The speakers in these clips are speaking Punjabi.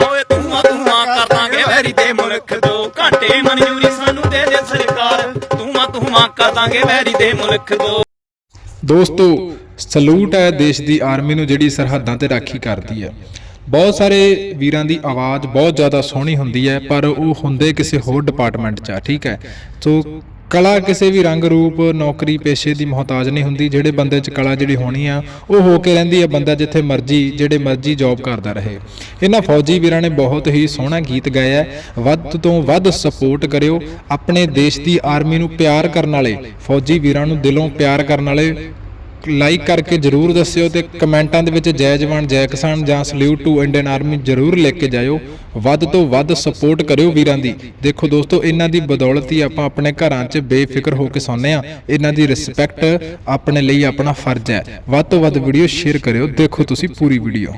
ਓਏ ਤੂੰ ਤੂੰ ਕਰ ਵੈਰੀ ਦੇ ਮੁਲਕ ਦੋ ਘੰਟੇ ਮਨਜ਼ੂਰੀ ਸਾਨੂੰ ਦੇ ਦੇ ਸਰਕਾਰ। ਤੂੰ ਤੂੰ ਕਰ ਵੈਰੀ ਦੇ ਮੁਲਕ ਦੋ। ਦੋਸਤੋ, ਸਲੂਟ ਹੈ ਦੇਸ਼ ਦੀ ਆਰਮੀ ਨੂੰ ਜਿਹੜੀ ਸਰਹੱਦਾਂ ਤੇ ਰਾਖੀ ਕਰਦੀ ਹੈ। ਬਹੁਤ ਸਾਰੇ ਵੀਰਾਂ ਦੀ ਆਵਾਜ਼ ਬਹੁਤ ਜ਼ਿਆਦਾ ਸੋਹਣੀ ਹੁੰਦੀ ਹੈ, ਪਰ ਉਹ ਹੁੰਦੇ ਕਿਸੇ ਹੋਰ ਡਿਪਾਰਟਮੈਂਟ 'ਚ ਆ, ਠੀਕ ਹੈ? ਸੋ ਕਲਾ ਕਿਸੇ ਵੀ ਰੰਗ ਰੂਪ, ਨੌਕਰੀ, ਪੇਸ਼ੇ ਦੀ ਮੁਹਤਾਜ ਨਹੀਂ ਹੁੰਦੀ। ਜਿਹੜੇ ਬੰਦੇ 'ਚ ਕਲਾ ਜਿਹੜੀ ਹੋਣੀ ਆ, ਉਹ ਹੋ ਕੇ ਰਹਿੰਦੀ ਆ ਬੰਦਾ ਜਿੱਥੇ ਮਰਜ਼ੀ, ਜਿਹੜੇ ਮਰਜ਼ੀ ਜੌਬ ਕਰਦਾ ਰਹੇ। ਇਹਨਾਂ ਫੌਜੀ ਵੀਰਾਂ ਨੇ ਬਹੁਤ ਹੀ ਸੋਹਣਾ ਗੀਤ ਗਾਇਆ ਵੱਧ ਤੋਂ ਵੱਧ ਸਪੋਰਟ ਕਰਿਓ। ਆਪਣੇ ਦੇਸ਼ ਦੀ ਆਰਮੀ ਨੂੰ ਪਿਆਰ ਕਰਨ ਵਾਲੇ, ਫੌਜੀ ਵੀਰਾਂ ਨੂੰ ਦਿਲੋਂ ਪਿਆਰ ਕਰਨ ਵਾਲੇ ਲਾਈਕ ਕਰਕੇ ਜਰੂਰ ਦੱਸਿਓ ਤੇ ਕਮੈਂਟਾਂ ਦੇ ਵਿੱਚ ਜੈ ਜਵਾਨ, ਜੈ ਕਿਸਾਨ ਜਾਂ ਸਲੂਟ ਟੂ ਇੰਡੀਅਨ ਆਰਮੀ ਜਰੂਰ ਲਿਖ ਕੇ ਜਾਇਓ। ਵੱਧ ਤੋਂ ਵੱਧ ਸਪੋਰਟ ਕਰਿਓ ਵੀਰਾਂ ਦੀ। ਦੇਖੋ ਦੋਸਤੋ, ਇਹਨਾਂ ਦੀ ਬਦੌਲਤ ਹੀ ਆਪਾਂ ਆਪਣੇ ਘਰਾਂ 'ਚ ਬੇਫਿਕਰ ਹੋ ਕੇ ਸੌਂਦੇ ਆ ਇਹਨਾਂ ਦੀ ਰਿਸਪੈਕਟ ਆਪਣੇ ਲਈ ਆਪਣਾ ਫਰਜ਼ ਹੈ। ਵੱਧ ਤੋਂ ਵੱਧ ਵੀਡੀਓ ਸ਼ੇਅਰ ਕਰਿਓ। ਦੇਖੋ ਤੁਸੀਂ ਪੂਰੀ ਵੀਡੀਓ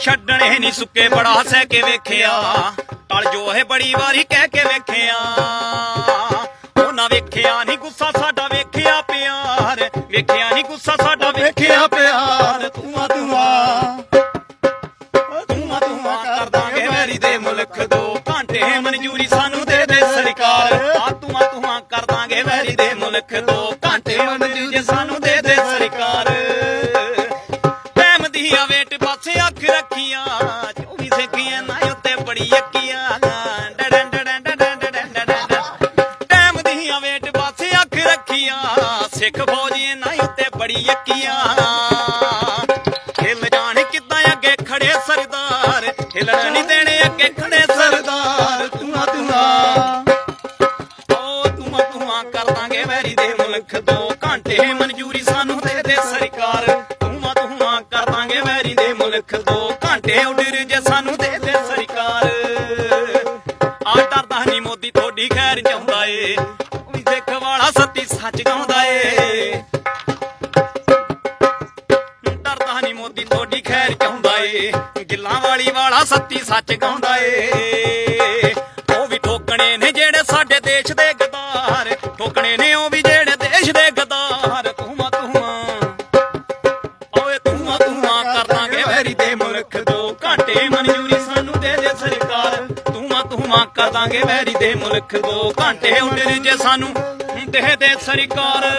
ਛੱਡਣੇ ਨਹੀਂ ਸੁੱਕੇ, ਬੜਾ ਸਹਿ ਕੇ ਵੇਖਿਆ। ਟਲ ਜੋ ਹੈ ਬੜੀ ਵਾਰੀ ਕਹਿ ਕੇ ਵੇਖਿਆ। ਉਹਨਾਂ ਵੇਖਿਆ ਨਹੀਂ ਗੁੱਸਾ ਸਾਡਾ ਵੇਖਿਆ ਪਿਆਰ। ਵੇਖਿਆ ਨਹੀਂ ਗੁੱਸਾ ਸਾਡਾ ਵੇਖਿਆ ਪਿਆਰ। ਤੂੰ ਆ ਤੂੰ ਆ। ਤੂੰ ਆ ਤੂੰ ਆ ਕਰ ਦਾਂਗੇ ਵੈਰੀ ਦੇ ਮੁਲਕ ਦੋ ਘੰਟੇ। ਮਨਜ਼ੂਰੀ ਸਾਨੂੰ ਦੇ ਦੇ ਸਰਕਾਰ। ਆ, ਤੂੰ ਆ ਤੂੰ ਆ ਕਰ ਦਾਂਗੇ ਵੈਰੀ ਦੇ ਮੁਲਕ ਦੋ ਘੰਟੇ। ਮਨਜ਼ੂਰੀ ਸਾਨੂੰ ਸਿੱਖ ਨਾ ਉੱਤੇ ਬੜੀ ਅੱਕੀਆਂ ਹਿੱਲ ਜਾਣ ਕਿੱਦਾਂ ਅੱਗੇ ਖੜੇ ਸਰਦਾਰ? ਹਿੱਲਣ ਨਹੀਂ ਦੇਣੇ ਅੱਗੇ ਖੜੇ ਸਰਦਾਰ। ਤੂੰ ਆ ਤੂੰ ਓ ਤੂੰ ਤੂੰ ਕਰ ਦਾਂਗੇ ਵੈਰੀ ਦੇ ਮੁਲਕ ਦੋ ਘੰਟੇ। ਮਨਜ਼ੂਰੀ ਸਾਨੂੰ ਦੇ ਦੇ ਸਰਕਾਰ। ਤੂੰ ਤੂੰ ਕਰ ਦਾਂਗੇ ਵੈਰੀ ਦੇ ਮੁਲਕ ਦੋ ਘੰਟੇ। ਉਡਰ ਜੇ ਸਾਨੂੰ ਦੇ ਦੇ ਸਰਕਾਰ। ਆ ਡਰਦਾ ਨਹੀਂ ਮੋਦੀ ਤੁਹਾਡੀ ਖੈਰ ਚਾਹੁੰਦਾ ਏ। ਉਹ ਵਾਲਾ ਸੱਤੀ ਸੱਚ ਗਾਉਂਦਾ ਏ। ਵਾਲੀ ਵਾਲਾ ਸੱਤੀ ਸੱਚ ਗਾਉਂਦਾ ਏ। ਉਹ ਵੀ ਠੋਕਣੇ ਨੇ ਜਿਹੜੇ ਸਾਡੇ ਦੇਸ਼ ਦੇ ਗਦਾਰ। ਠੋਕਣੇ ਨੇ ਉਹ ਵੀ ਜਿਹੜੇ ਦੇਸ਼ ਦੇ ਗਦਾਰ। ਤੂੰ ਤੂੰ ਓਏ ਤੂੰ ਤੂੰ ਕਰ ਦਾਂਗੇ ਵੈਰੀ ਦੇ ਮੁਲਕ ਦੋ ਘੰਟੇ। ਮਨਜ਼ੂਰੀ ਸਾਨੂੰ ਦੇ ਦੇ ਸਰਕਾਰ। ਤੂੰ ਮਾ ਤੂੰ ਕਰ ਦਾਂਗੇ ਵੈਰੀ ਦੇ ਮੁਲਕ ਦੋ ਘੰਟੇ। ਉਡਰ ਜੇ ਸਾਨੂੰ ਦੇ ਦੇ ਸਰਕਾਰ।